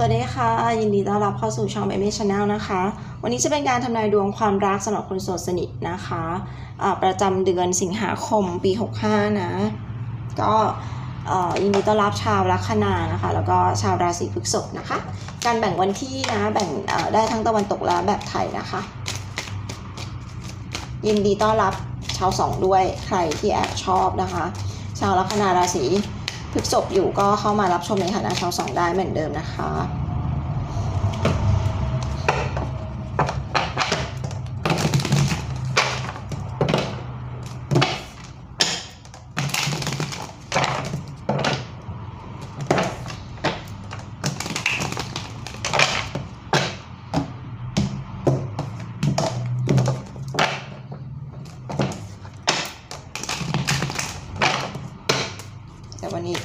สวัสดีค่ะ ยินดีต้อนรับเข้าสู่ช่อง m อ m ช Channel นะคะ วันนี้จะเป็นการทำนายดวงความรักสำหรับคนโสดสนิทนะคะอ่าประจำเดือนสิงหาคมปี 65 นะ ก็ยินดีต้อนรับชาวลัคนานะคะ แล้วก็ชาวราศีพฤษภนะคะ การแบ่งวันที่นะแบ่งได้ทั้งตะวันตกและแบบไทยนะคะ ยินดีต้อนรับชาวสองด้วยใครที่แอบชอบนะคะ ชาวลัคนาราศีพ ฤษบอยู่ก็เข้ามารับชมในฐานะชาวสองได้เหมือนเดิมนะคะ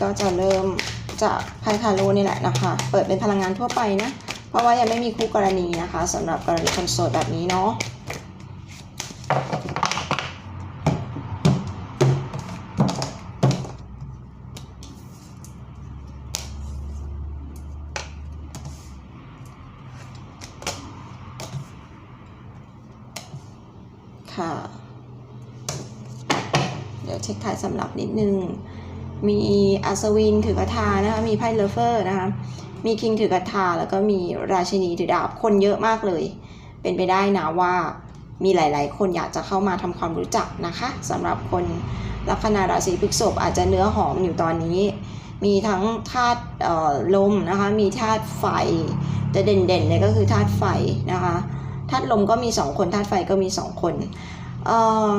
ก็จะเริ่มจากไพ่ทาโร่นี่แหละนะคะ เปิดเป็นพลังงานทั่วไปนะ เพราะว่ายังไม่มีคู่กรณีนะคะสำหรับกรณีคนโสดแบบนี้เนาะค่ะ เดี๋ยวเช็คถ่ายสำหรับนิดนึง มีอัศวินถือกระทานะคะ มีไพ่เลเฟอร์นะคะ มีคิงถือกระทา แล้วก็มีราชินีถือดาบ คนเยอะมากเลย เป็นไปได้นะว่ามีหลาย ๆ คนอยากจะเข้ามาทำความรู้จักนะคะสำหรับคนลัคนาราศีพฤษภอาจจะเนื้อหอมอยู่ตอนนี้ มีทั้งธาตุลมนะคะ มีธาตุไฟแต่เด่นๆเลยก็คือธาตุไฟนะคะ ธาตุลมก็มีสองคน ธาตุไฟก็มีสองคน เอ่อ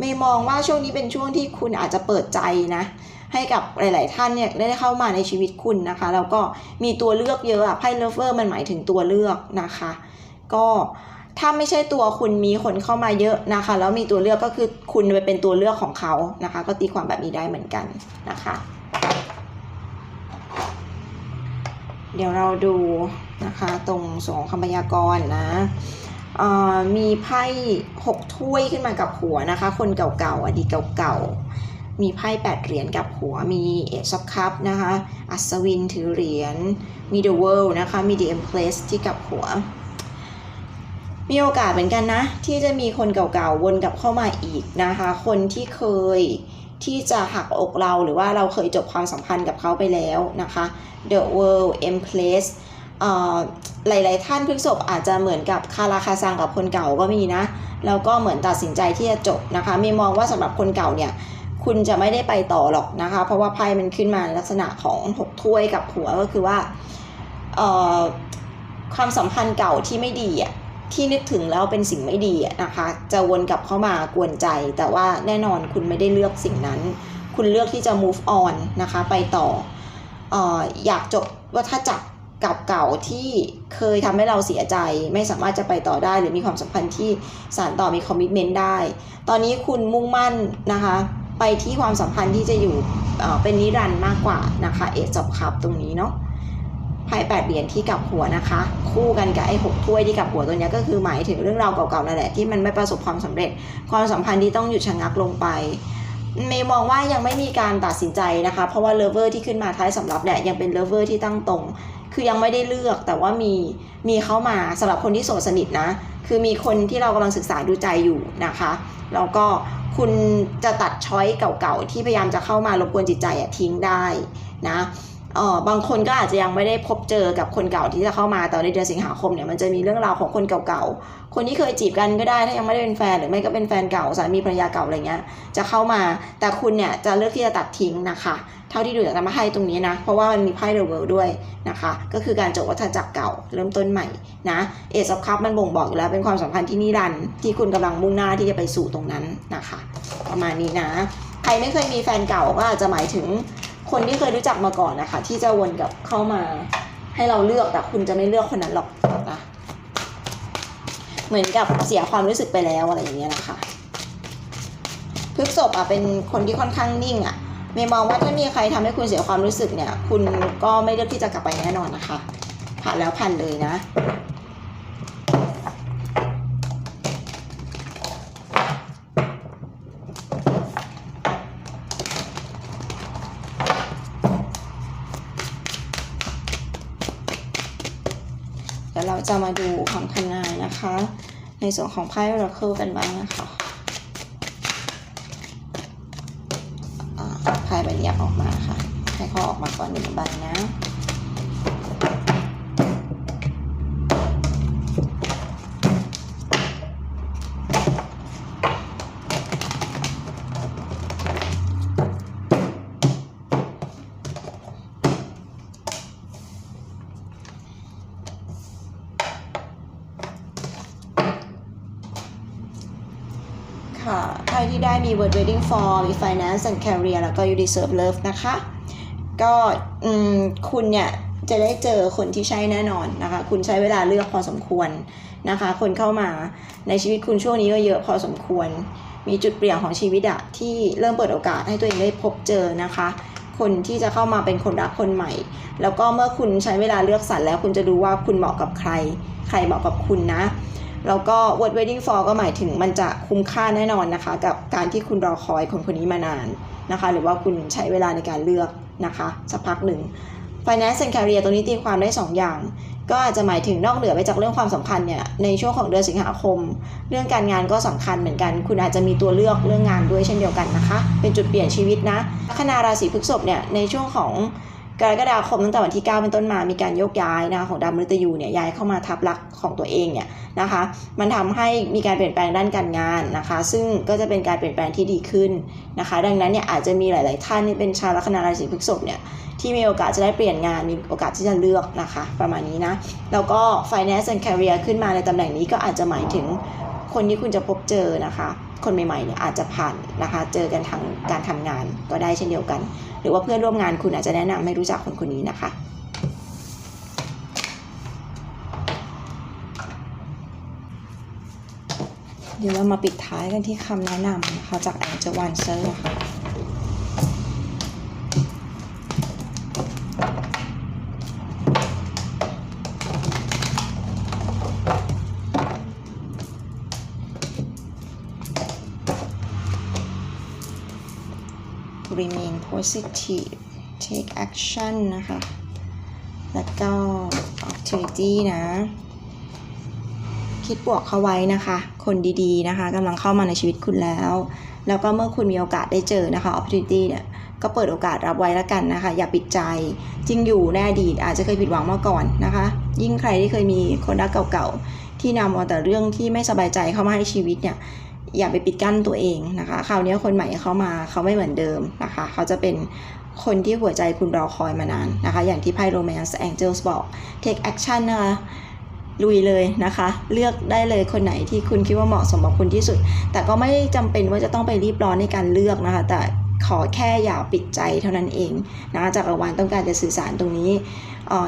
ไม่มองว่าช่วงนี้เป็นช่วงที่คุณอาจจะเปิดใจนะ ให้กับหลาย ๆ ท่านเนี่ยได้เข้ามาในชีวิตคุณนะคะแล้วก็มีตัวเลือกเยอะอะไพ่เลฟเวอร์มันหมายถึงตัวเลือกนะคะ ก็ถ้าไม่ใช่ตัวคุณมีคนเข้ามาเยอะนะคะ แล้วมีตัวเลือกก็คือคุณไปเป็นตัวเลือกของเขานะคะ ก็ตีความแบบนี้ได้เหมือนกันนะคะ เดี๋ยวเราดูนะคะตรงสองคำพยากรณ์นะมีไพ่หกถ้วยขึ้นมากับหัวนะคะ คนเก่าๆอดีตเก่าๆ มีไพ่แปดเหรียญกับหัวมีเอซอฟคัพนะคะ อัศวินถือเหรียญ มีเดอะเวิลด์นะคะ มี The Empress ที่กับหัว มีโอกาสเหมือนกันนะ ที่จะมีคนเก่าๆ วนกลับเข้ามาอีกนะคะ คนที่เคยที่จะหักอกเราหรือว่าเราเคยจบความสัมพันธ์กับเขาไปแล้วนะคะ The World Empress เอ่อหลายๆท่านพฤกษบอาจจะเหมือนกับคาราคาซังกับคนเก่าก็มีนะ แล้วก็เหมือนตัดสินใจที่จะจบนะคะไม่มองว่าสำหรับคนเก่าเนี่ย คุณจะไม่ได้ไปต่อหรอกนะคะ เพราะว่าไพ่มันขึ้นมาลักษณะของหกถ้วยกับหัวก็คือว่าความสัมพันธ์เก่าที่ไม่ดีอะที่นึกถึงแล้วเป็นสิ่งไม่ดีนะคะ จะวนกลับเข้ามากวนใจ แต่ว่าแน่นอนคุณไม่ได้เลือกสิ่งนั้น คุณเลือกที่จะ move on นะคะ ไปต่ออออยากจบว่าถ้าจักรกับเก่าที่เคยทำให้เราเสียใจ ไม่สามารถจะไปต่อได้ หรือมีความสัมพันธ์ที่สานต่อมีคอมมิชเมนต์ได้ ตอนนี้คุณมุ่งมั่นนะคะ ไปที่ความสัมพันธ์ที่จะอยู่เป็นนิรันด์มากกว่านะคะเอจบคับตรงนี้เนาะไพ่แปดเหรียญที่กับหัวนะคะ คู่กันกับไอ้หกถ้วยที่กับหัวตัวนี้ก็คือหมายถึงเรื่องราวเก่าๆนั่นแหละที่มันไม่ประสบความสำเร็จ ความสัมพันธ์ที่ต้องหยุดชะงักลงไปเมย์มองว่ายังไม่มีการตัดสินใจนะคะ เพราะว่าเลเวอร์ที่ขึ้นมาท้ายสำรับเนี่ยยังเป็นเลเวอร์ที่ตั้งตรง คือยังไม่ได้เลือกแต่ว่ามีมีเข้ามาสำหรับคนที่โสดสนิทนะ คือมีคนที่เรากำลังศึกษาดูใจอยู่นะคะแล้วก็คุณจะตัดช้อยเก่าๆที่พยายามจะเข้ามารบกวนจิตใจทิ้งได้นะ เออบางคนก็อาจจะยังไม่ได้พบเจอกับคนเก่าที่จะเข้ามาแต่ในเดือนสิงหาคมเนี่ยมันจะมีเรื่องราวของคนเก่าๆ คนที่เคยจีบกันก็ได้ถ้ายังไม่ได้เป็นแฟนหรือไม่ก็เป็นแฟนเก่าสามีภรรยาเก่าอะไรเงี้ยจะเข้ามา แต่คุณเนี่ยจะเลือกที่จะตัดทิ้งนะคะเท่าที่ดูจากธรรมะไพ่ตรงนี้นะ เพราะว่ามันมีไพ่เดอะเวิลด์ด้วยนะคะ ก็คือการจบวัฏจักรเก่าเริ่มต้นใหม่นะเอซอฟคัพมันบ่งบอกอยู่แล้วเป็นความสัมพันธ์ที่นิรันดร์ที่คุณกำลังมุ่งหน้าที่จะไปสู่ตรงนั้นนะคะ ประมาณนี้นะใครไม่เคยมีแฟนเก่าก็อาจจะหมายถึง คนที่เคยรู้จักมาก่อนนะคะ ที่จะวนกลับเข้ามาให้เราเลือกแต่คุณจะไม่เลือกคนนั้นหรอกนะเหมือนกับเสียความรู้สึกไปแล้วอะไรอย่างเงี้ยนะคะพฤกษบอะเป็นคนที่ค่อนข้างนิ่งอะเมย์มองว่าถ้ามีใครทำให้คุณเสียความรู้สึกเนี่ย คุณก็ไม่เลือกที่จะกลับไปแน่นอนนะคะผ่านแล้วผ่านเลยนะ จะมาดูคำทำนายนะคะ ในส่วนของไพ่ Oracle กันบ้างนะคะไพ่ใบนี้ออกมาค่ะ ให้เขาออกมาก่อนหนึ่งใบนะ ค่ะไพ่ที่ได้มี word waiting for มี finance and career แล้วก็ you deserve love นะคะ ก็คุณเนี่ยจะได้เจอคนที่ใช่แน่นอนนะคะ คุณใช้เวลาเลือกพอสมควรนะคะ คนเข้ามาในชีวิตคุณช่วงนี้ก็เยอะพอสมควร มีจุดเปลี่ยนของชีวิตอะที่เริ่มเปิดโอกาสให้ตัวเองได้พบเจอนะคะ คนที่จะเข้ามาเป็นคนรักคนใหม่ แล้วก็เมื่อคุณใช้เวลาเลือกสรรแล้วคุณจะดูว่าคุณเหมาะกับใคร ใครเหมาะกับคุณนะ แล้วก็ word waiting for ก็หมายถึงมันจะคุ้มค่าแน่นอนนะคะ กับการที่คุณรอคอยคนคนนี้มานานนะคะ หรือว่าคุณใช้เวลาในการเลือกนะคะสักพักหนึ่ง finance and career ตรงนี้ตีความได้ 2 อย่าง ก็อาจจะหมายถึงนอกเหนือไปจากเรื่องความสัมพันธ์เนี่ยในช่วงของเดือนสิงหาคม เรื่องการงานก็สำคัญเหมือนกัน คุณอาจจะมีตัวเลือกเรื่องงานด้วยเช่นเดียวกันนะคะ เป็นจุดเปลี่ยนชีวิตนะคณาราศีพฤษภเนี่ยในช่วงของ กรกฎาคมตั้งแต่วันที่ 9 เป็นต้นมามีการโยกย้ายนะคะของดาวมฤตยูเนี่ยย้ายเข้ามาทับลักของตัวเองเนี่ยนะคะมันทำให้มีการเปลี่ยนแปลงด้านการงานนะคะ ซึ่งก็จะเป็นการเปลี่ยนแปลงที่ดีขึ้นนะคะ ดังนั้นเนี่ยอาจจะมีหลาย ๆ ท่านที่เป็นชาวลัคนาราศีพฤษภเนี่ยที่มีโอกาสจะได้เปลี่ยนงานมีโอกาสที่จะเลือกนะคะ ประมาณนี้นะ แล้วก็ finance and career ขึ้นมาในตำแหน่งนี้ก็อาจจะหมายถึงคนที่คุณจะพบเจอนะคะ คนใหม่ๆเนี่ยอาจจะผ่านนะคะ เจอกันทางการทำงานก็ได้เช่นเดียวกัน หรือว่าเพื่อนร่วมงานคุณอาจจะแนะนำให้รู้จักคนคนนี้นะคะเดี๋ยวเรามาปิดท้ายกันที่คำแนะนำนะคะจากแองเจลวันเซอร์ค่ะ remain positive take action นะคะ แล้วก็ opportunity นะ คิดบวกเข้าไว้นะคะ คนดีๆนะคะกำลังเข้ามาในชีวิตคุณแล้ว แล้วก็เมื่อคุณมีโอกาสได้เจอนะคะ opportunity เนี่ยก็เปิดโอกาสรับไว้แล้วกันนะคะ อย่าปิดใจจริงอยู่ในอดีตอาจจะเคยผิดหวังมาก่อนนะคะ ยิ่งใครที่เคยมีคนรักเก่าๆที่นำเอาแต่เรื่องที่ไม่สบายใจเข้ามาให้ชีวิตเนี่ย อย่าไปปิดกั้นตัวเองนะคะคราวนี้คนใหม่เข้ามาเขาไม่เหมือนเดิมนะคะ เขาจะเป็นคนที่หัวใจคุณรอคอยมานานนะคะ อย่างที่ไพ่ Romance Angels บอก take action นะคะลุยเลยนะคะ เลือกได้เลยคนไหนที่คุณคิดว่าเหมาะสมกับคุณที่สุด แต่ก็ไม่จำเป็นว่าจะต้องไปรีบร้อนในการเลือกนะคะ แต่ขอแค่อย่าปิดใจเท่านั้นเองนะคะจากรวาลต้องการจะสื่อสารตรงนี้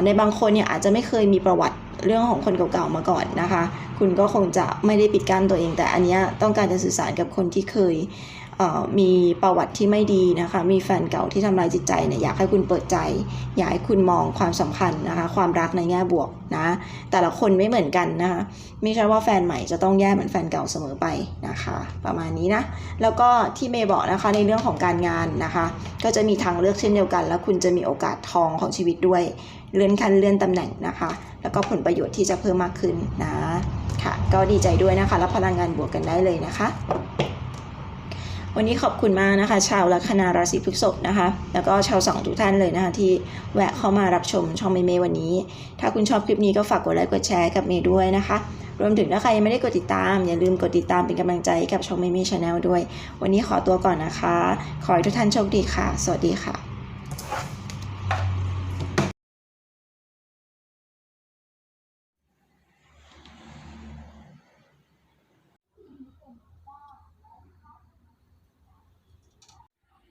ในบางคนเนี่ยอาจจะไม่เคยมีประวัติ เรื่องของคนเก่าๆมาก่อนนะคะ คุณก็คงจะไม่ได้ปิดกั้นตัวเอง แต่อันนี้ต้องการจะสื่อสารกับคนที่เคย มีประวัติที่ไม่ดีนะคะ มีแฟนเก่าที่ทำลายจิตใจเนี่ยอยากให้คุณเปิดใจ อยากให้คุณมองความสัมพันธ์นะคะ ความรักในแง่บวกนะ แต่ละคนไม่เหมือนกันนะคะ ไม่ใช่ว่าแฟนใหม่จะต้องแย่เหมือนแฟนเก่าเสมอไปนะคะ ประมาณนี้นะ แล้วก็ที่เมย์บอกนะคะในเรื่องของการงานนะคะ ก็จะมีทางเลือกเช่นเดียวกัน แล้วคุณจะมีโอกาสทองของชีวิตด้วย เลื่อนขั้นเลื่อนตำแหน่งนะคะ แล้วก็ผลประโยชน์ที่จะเพิ่มมากขึ้นนะ ค่ะ ก็ดีใจด้วยนะคะ รับพลังงานบวกกันได้เลยนะคะ วันนี้ขอบคุณมากนะคะ ชาวลัคนาราศีพฤษภนะคะ แล้วก็ชาวสองทุกท่านเลยนะคะที่แวะเข้ามารับชมช่องเมย์เมย์วันนี้ ถ้าคุณชอบคลิปนี้ก็ฝากกดไลค์กดแชร์กับเมย์ด้วยนะคะ รวมถึงถ้าใครยังไม่ได้กดติดตาม อย่าลืมกดติดตามเป็นกำลังใจกับช่องเมย์เมย์ชาแนลด้วย วันนี้ขอตัวก่อนนะคะ ขอให้ทุกท่านโชคดีค่ะ สวัสดีค่ะ